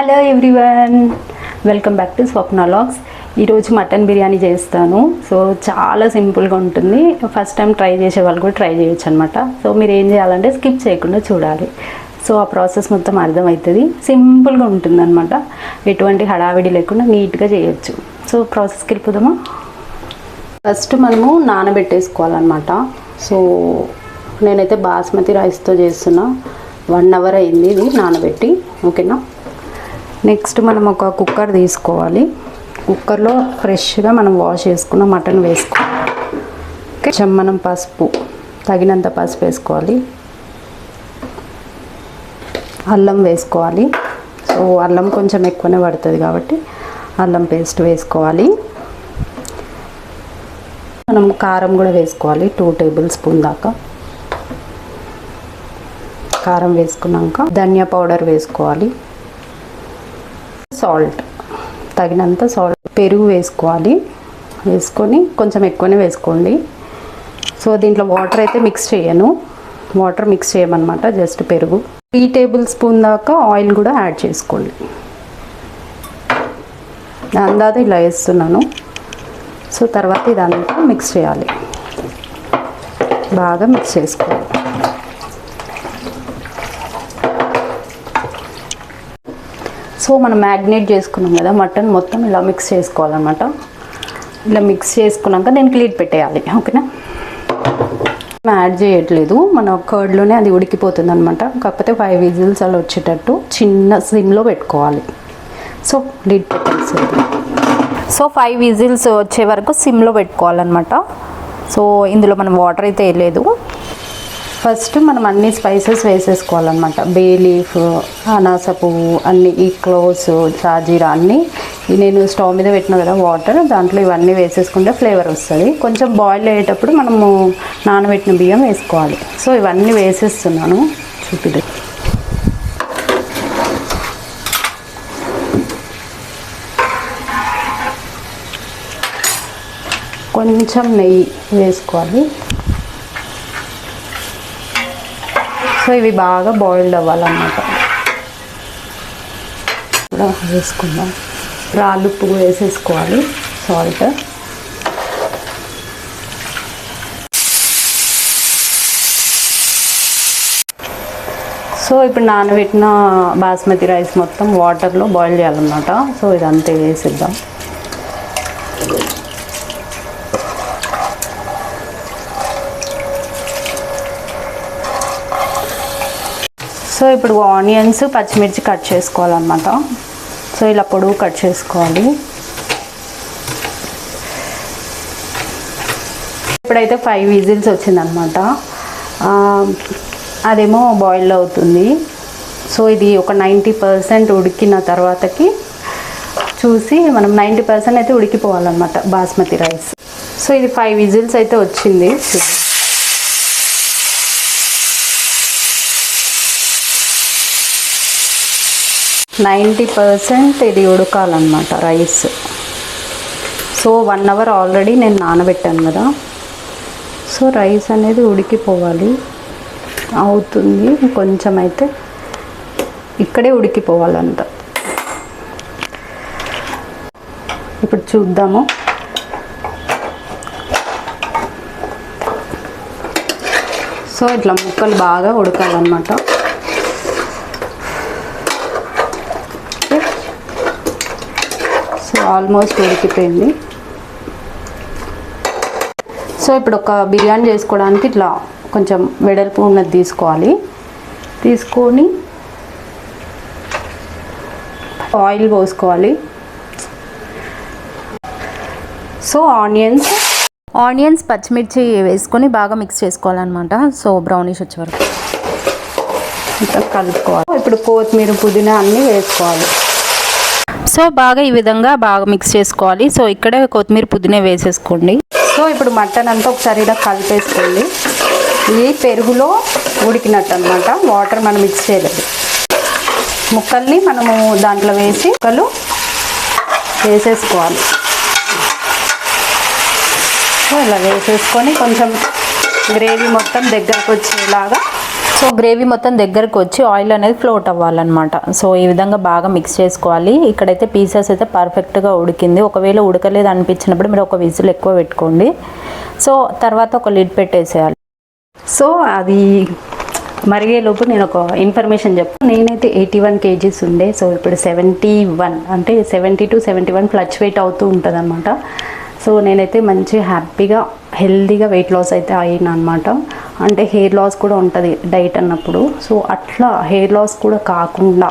Hello everyone welcome back to Swapna vlogs ఈరోజు mutton biryani చేస్తాను. So చాలా సింపుల్గా ఉంటుంది. ఫస్ట్ టైం ట్రై చేసే వాళ్ళు కూడా ట్రై చేయొచ్చు అనమాట సో మీరు ఏం చేయాలంటే స్కిప్ చేయకుండా చూడాలి. సో ఆ ప్రాసెస్ మొత్తం అర్థమవుతుంది. సింపుల్గా ఉంటుంది అనమాట ఎటువంటి హడావిడి లేకుండా నీట్గా చేయొచ్చు. సో ప్రాసెస్కి వెళ్ళిపోదామా? ఫస్ట్ మనము నానబెట్టేసుకోవాలన్నమాట. సో నేనైతే బాస్మతి రైస్తో చేస్తున్నా. వన్ అవర్ అయింది ఇది నానబెట్టి. ఓకేనా నెక్స్ట్ మనం ఒక కుక్కర్ తీసుకోవాలి. కుక్కర్లో ఫ్రెష్గా మనం వాష్ చేసుకున్న మటన్ వేసుకోవాలి. కొంచెం మనం పసుపు తగినంత పసుపు వేసుకోవాలి. అల్లం వేసుకోవాలి. సో అల్లం కొంచెం ఎక్కువనే పడుతుంది కాబట్టి అల్లం పేస్ట్ వేసుకోవాలి. మనం కారం కూడా వేసుకోవాలి టూ టేబుల్ స్పూన్ దాకా. కారం వేసుకున్నాక ధనియా పౌడర్ వేసుకోవాలి. సాల్ట్. తగినంత సాల్ట్. పెరుగు వేసుకోవాలి. వేసుకొని కొంచెం ఎక్కువనే వేసుకోండి. సో దీంట్లో వాటర్ అయితే మిక్స్ చేయను. వాటర్ మిక్స్ చేయమన్నమాట జస్ట్ పెరుగు. త్రీ టేబుల్ స్పూన్ దాకా ఆయిల్ కూడా యాడ్ చేసుకోండి. అందాద ఇలా వేస్తున్నాను. సో తర్వాత ఇదంతా మిక్స్ చేయాలి. బాగా మిక్స్ చేసుకోవాలి. సో మనం మ్యాగ్నేట్ చేసుకున్నాం కదా మటన్ మొత్తం ఇలా మిక్స్ చేసుకోవాలన్నమాట. ఇలా మిక్స్ చేసుకున్నాక దీనికి లీడ్ పెట్టేయాలి ఓకేనా? యాడ్ చేయట్లేదు మన కర్డ్లోనే అది ఉడికిపోతుంది అనమాట కాకపోతే ఫైవ్ విజిల్స్ అలా వచ్చేటట్టు చిన్న సిమ్లో పెట్టుకోవాలి. సో లీడ్ పెట్టేసేది సో ఫైవ్ విజిల్స్ వచ్చే వరకు సిమ్లో పెట్టుకోవాలన్నమాట. సో ఇందులో మనం వాటర్ అయితే వేయలేదు. ఫస్ట్ మనం అన్ని స్పైసెస్ వేసేసుకోవాలన్నమాట. బే లీఫ్ అనాస పువ్వు అన్ని ఈ క్లోవ్స్ షాజీరా అన్నీ. నేను స్టవ్ మీద పెట్టిన కదా వాటర్ దాంట్లో ఇవన్నీ వేసేసుకుంటే ఫ్లేవర్ వస్తుంది. కొంచెం బాయిల్ అయ్యేటప్పుడు మనము నానబెట్టిన బియ్యం వేసుకోవాలి. సో ఇవన్నీ వేసేస్తున్నాను. చూపిద్దాం. కొంచెం నెయ్యి వేసుకోవాలి. సో ఇవి బాగా బాయిల్డ్ అవ్వాలన్నమాట. కూడా వేసుకుందాం. రాళ్ళు ఉప్పు వేసేసుకోవాలి. సాల్ట్ సో ఇప్పుడు నానబెట్టిన బాస్మతి రైస్ మొత్తం వాటర్లో బాయిల్ చేయాలన్నమాట. సో ఇదంతా వేసిద్దాం. సో ఇప్పుడు ఆనియన్స్ పచ్చిమిర్చి కట్ చేసుకోవాలన్నమాట. సో ఇలా పొడుగు కట్ చేసుకోవాలి. ఇప్పుడైతే ఫైవ్ విజిల్స్ వచ్చిందనమాట అదేమో బాయిల్ అవుతుంది. సో ఇది ఒక నైంటీ పర్సెంట్ ఉడికిన తర్వాతకి చూసి మనం నైంటీ పర్సెంట్ అయితే ఉడికిపోవాలన్నమాట బాస్మతి రైస్ సో ఇది ఫైవ్ విజిల్స్ అయితే వచ్చింది. చూసి నైంటీ పర్సెంట్ ఇది ఉడకాలన్నమాట rice. So one hour already నేను నానబెట్టాను కదా. సో రైస్ అనేది ఉడికిపోవాలి. అవుతుంది. కొంచెం అయితే ఇక్కడే ఉడికిపోవాలంట. ఇప్పుడు చూద్దాము. సో ఇట్లా ముక్కలు బాగా ఉడకాలన్నమాట. ఆల్మోస్ట్ ఉడికిపోయింది. సో ఇప్పుడు ఒక బిర్యానీ చేసుకోవడానికి ఇట్లా కొంచెం వెడల్పు ఉన్నది తీసుకోవాలి. తీసుకొని ఆయిల్ పోసుకోవాలి. సో ఆనియన్స్ ఆనియన్స్ పచ్చిమిర్చి వేసుకొని బాగా మిక్స్ చేసుకోవాలన్నమాట. సో బ్రౌనిష్ వచ్చే వరకు. కలుపుకోవాలి. ఇప్పుడు కొత్తిమీర పుదీనా అన్నీ వేసుకోవాలి. సో బాగా ఈ విధంగా బాగా మిక్స్ చేసుకోవాలి. సో ఇక్కడే కొత్తిమీర పుదీనా వేసేసుకోండి. సో ఇప్పుడు మటన్ అంతా ఒకసారి ఇలా కలిపేసుకోండి. ఇది పెరుగులో ఉడికినట్టు అనమాట వాటర్ మనం మిక్స్ చేయలేదు. ముక్కల్ని మనము దాంట్లో వేసి ముక్కలు వేసేసుకోవాలి. సో ఇలా వేసేసుకొని కొంచెం గ్రేవీ మొత్తం దగ్గరకు వచ్చేలాగా సో గ్రేవీ మొత్తం దగ్గరకు వచ్చి ఆయిల్ అనేది ఫ్లోట్ అవ్వాలన్నమాట. సో ఈ విధంగా బాగా మిక్స్ చేసుకోవాలి. ఇక్కడైతే పీసెస్ అయితే పర్ఫెక్ట్గా ఉడికింది. ఒకవేళ ఉడకలేదు అనిపించినప్పుడు మీరు ఒక విజిల్ ఎక్కువ పెట్టుకోండి. సో తర్వాత ఒక లిడ్ పెట్టేసేయాలి. సో అది మరిగేలోపు నేను ఒక ఇన్ఫర్మేషన్ చెప్పు నేనైతే ఎయిటీ వన్ కేజీస్ ఉండే. సో ఇప్పుడు సెవెంటీ వన్ అంటే seventy to seventy one fluctuate అవుతూ ఉంటుంది అనమాట సో నేనైతే మంచి హ్యాపీగా హెల్దీగా వెయిట్ లాస్ అయితే అయినా అనమాట అంటే హెయిర్ లాస్ కూడా ఉంటుంది డైట్ అన్నప్పుడు. సో అట్లా హెయిర్ లాస్ కూడా కాకుండా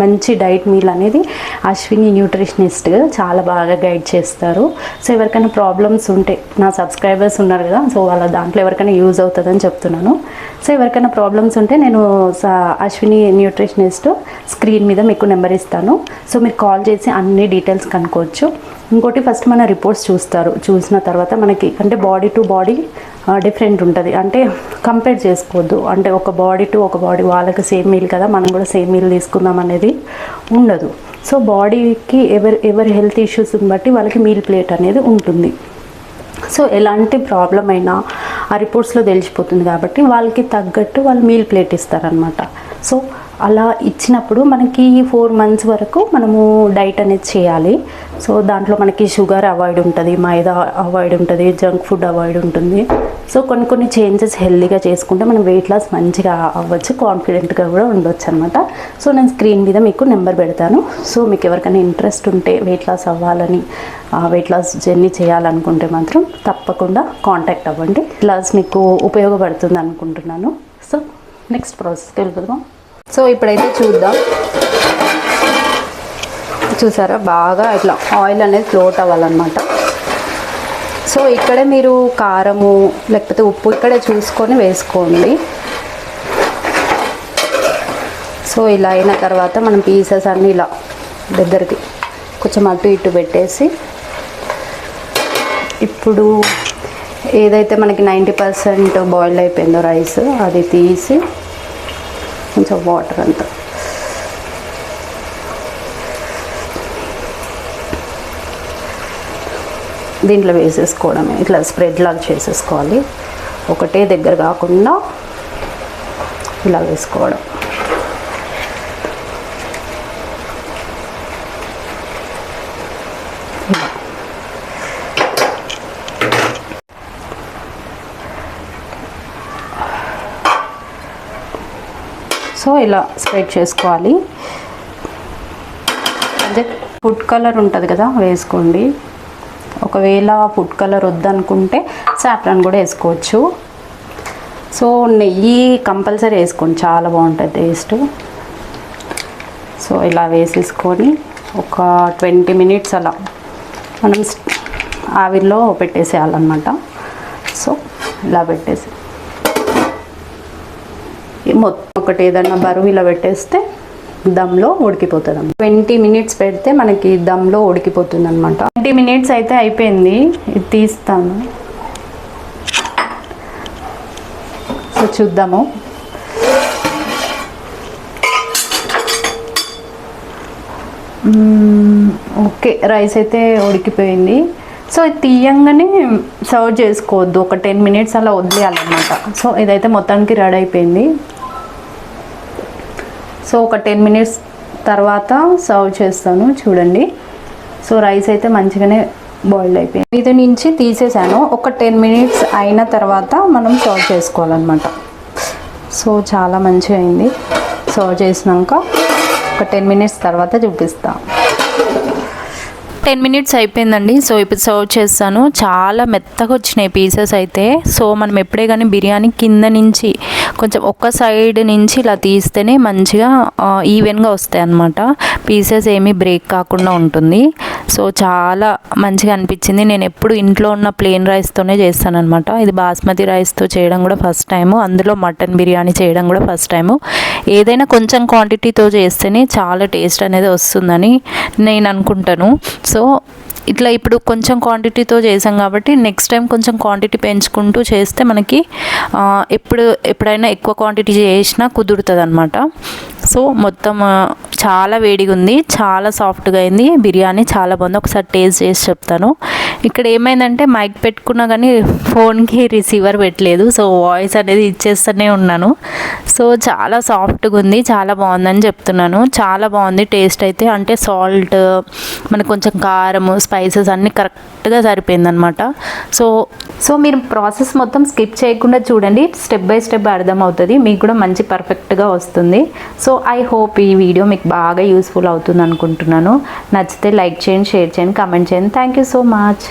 మంచి డైట్ మీల్ అనేది అశ్విని న్యూట్రిషనిస్ట్ చాలా బాగా గైడ్ చేస్తారు. సో ఎవరికైనా ప్రాబ్లమ్స్ ఉంటే నా సబ్స్క్రైబర్స్ ఉన్నారు కదా సో వాళ్ళ దాంట్లో ఎవరికైనా యూజ్ అవుతుందని చెప్తున్నాను. సో ఎవరికైనా ప్రాబ్లమ్స్ ఉంటే నేను స- అశ్విని న్యూట్రిషనిస్ట్ స్క్రీన్ మీద మీకు నెంబర్ ఇస్తాను. సో మీరు కాల్ చేసి అన్ని డీటెయిల్స్ కనుక్కోవచ్చు. ఇంకోటి ఫస్ట్ మన రిపోర్ట్స్ చూస్తారు. చూసిన తర్వాత మనకి అంటే బాడీ టు బాడీ డిఫరెంట్ ఉంటుంది. అంటే కంపేర్ చేసుకోవద్దు. అంటే ఒక బాడీ టు ఒక బాడీ వాళ్ళకి సేమ్ మీల్ కదా మనం కూడా సేమ్ మీల్ తీసుకుందాం అనేది ఉండదు. సో బాడీకి ఎవరి ఎవరి హెల్త్ ఇష్యూస్ని బట్టి వాళ్ళకి మీల్ ప్లేట్ అనేది ఉంటుంది. సో ఎలాంటి ప్రాబ్లం అయినా ఆ రిపోర్ట్స్లో తెలిసిపోతుంది కాబట్టి వాళ్ళకి తగ్గట్టు వాళ్ళు మీల్ ప్లేట్ ఇస్తారనమాట సో అలా ఇచ్చినప్పుడు మనకి ఫోర్ మంత్స్ వరకు మనము డైట్ అనేది చేయాలి. సో దాంట్లో మనకి షుగర్ అవాయిడ్ ఉంటుంది మైదా అవాయిడ్ ఉంటుంది జంక్ ఫుడ్ అవాయిడ్ ఉంటుంది. సో కొన్ని కొన్ని చేంజెస్ హెల్దీగా చేసుకుంటే మనం వెయిట్ లాస్ మంచిగా అవ్వచ్చు కాన్ఫిడెంట్గా కూడా ఉండొచ్చు అనమాట సో నేను స్క్రీన్ మీద మీకు నెంబర్ పెడతాను. సో మీకు ఎవరికైనా ఇంట్రెస్ట్ ఉంటే వెయిట్ లాస్ అవ్వాలని వెయిట్ లాస్ జర్నీ చేయాలనుకుంటే మాత్రం తప్పకుండా కాంటాక్ట్ అవ్వండి. లాస్ మీకు ఉపయోగపడుతుంది అనుకుంటున్నాను. సో నెక్స్ట్ ప్రాసెస్కి వెళ్ళిపోదాం. సో ఇప్పుడైతే చూద్దాం. చూసారా? బాగా ఇట్లా ఆయిల్ అనేది ఫ్లోట్ అవ్వాలన్నమాట. సో ఇక్కడే మీరు కారము లేకపోతే ఉప్పు ఇక్కడే చూసుకొని వేసుకోండి. సో ఇలా అయిన తర్వాత మనం పీసెస్ అన్నీ ఇలా దగ్గరికి కొంచెం అటు ఇటు పెట్టేసి ఇప్పుడు ఏదైతే మనకి నైంటీ పర్సెంట్ బాయిల్ అయిపోయిందో రైస్ అది తీసి కొంచెం వాటర్ అంతా. దీంట్లో వేసేసుకోవడమే. ఇట్లా స్ప్రెడ్ లాగా చేసేసుకోవాలి. ఒకటే దగ్గర కాకుండా ఇలా వేసుకోవడం. ఇలా స్ప్రెడ్ చేసుకోవాలి. అదే ఫుడ్ కలర్ ఉంటుంది కదా వేసుకోండి. ఒకవేళ ఫుడ్ కలర్ వద్దనుకుంటే సాఫ్రాన్ కూడా వేసుకోవచ్చు. సో నెయ్యి కంపల్సరీ వేసుకోండి చాలా బాగుంటుంది టేస్ట్ సో ఇలా వేసేసుకొని ఒక ట్వంటీ మినిట్స్ అలా మనం ఆవిరిలో పెట్టేసేయాలన్నమాట. సో ఇలా పెట్టేసి మొత్తం ఒకటి ఏదన్నా బరువు ఇలా పెట్టేస్తే దమ్లో ఉడికిపోతుంది ట్వంటీ మినిట్స్ పెడితే మనకి దమ్లో ఉడికిపోతుంది అనమాట ట్వంటీ మినిట్స్ అయితే అయిపోయింది. ఇది తీస్తాను. సో చూద్దాము. ఓకే రైస్ అయితే ఉడికిపోయింది. సో ఇది తీయంగానే సర్వ్ చేసుకోవద్దు. ఒక టెన్ మినిట్స్ అలా వదిలేయాలన్నమాట. సో ఇదైతే మొత్తానికి రెడీ అయిపోయింది. సో ఒక టెన్ మినిట్స్ తర్వాత సర్వ్ చేస్తాను చూడండి. సో రైస్ అయితే మంచిగానే బాయిల్డ్ అయిపోయింది. ఇది నుంచి తీసేసాను. ఒక టెన్ మినిట్స్ అయిన తర్వాత మనం సర్వ్ చేసుకోవాలన్నమాట. సో చాలా మంచిగా అయింది. సర్వ్ చేసినాక ఒక టెన్ మినిట్స్ తర్వాత చూపిస్తాను టెన్ మినిట్స్ అయిపోయిందండి. సో ఇప్పుడు సర్వ్ చేస్తాను. చాలా మెత్తగా వచ్చినాయి పీసెస్ అయితే. సో మనం ఎప్పుడే కానీ బిర్యానీ కింద నుంచి కొంచెం ఒక్క సైడ్ నుంచి ఇలా తీస్తేనే మంచిగా ఈవెన్గా వస్తాయి అన్నమాట పీసెస్ ఏమీ బ్రేక్ కాకుండా ఉంటుంది. సో చాలా మంచిగా అనిపించింది. నేను ఎప్పుడు ఇంట్లో ఉన్న ప్లేన్ రైస్తోనే చేస్తానమాట ఇది బాస్మతి రైస్తో చేయడం కూడా ఫస్ట్ టైము. అందులో మటన్ బిర్యానీ చేయడం కూడా ఫస్ట్ టైము. ఏదైనా కొంచెం క్వాంటిటీతో చేస్తేనే చాలా టేస్ట్ అనేది వస్తుందని నేను అనుకుంటాను. సో ఇట్లా ఇప్పుడు కొంచెం క్వాంటిటీతో చేసాం కాబట్టి నెక్స్ట్ టైం కొంచెం క్వాంటిటీ పెంచుకుంటూ చేస్తే మనకి ఎప్పుడు ఎప్పుడైనా ఎక్కువ క్వాంటిటీ చేసినా కుదురుతుంది అనమాట సో మొత్తం చాలా వేడిగా ఉంది చాలా సాఫ్ట్గా అయింది. బిర్యానీ చాలా బాగుంది. ఒకసారి టేస్ట్ చేసి చెప్తాను. ఇక్కడ ఏమైందంటే మైక్ పెట్టుకున్నా కానీ ఫోన్కి రిసీవర్ పెట్టలేదు. సో వాయిస్ అనేది ఇచ్చేస్తూనే ఉన్నాను. సో చాలా సాఫ్ట్గా ఉంది. చాలా బాగుందని చెప్తున్నాను. చాలా బాగుంది టేస్ట్ అయితే. అంటే సాల్ట్ మనకు కొంచెం కారం స్పైసెస్ అన్నీ కరెక్ట్గా సరిపోయిందనమాట సో సో మీరు ప్రాసెస్ మొత్తం స్కిప్ చేయకుండా చూడండి. స్టెప్ బై స్టెప్ అర్థమవుతుంది. మీకు కూడా మంచి పర్ఫెక్ట్గా వస్తుంది. సో ఐ హోప్ ఈ వీడియో మీకు బాగా యూస్ఫుల్ అవుతుంది అనుకుంటున్నాను. నచ్చితే లైక్ చేయండి షేర్ చేయండి కామెంట్ చేయండి. Thank you so much.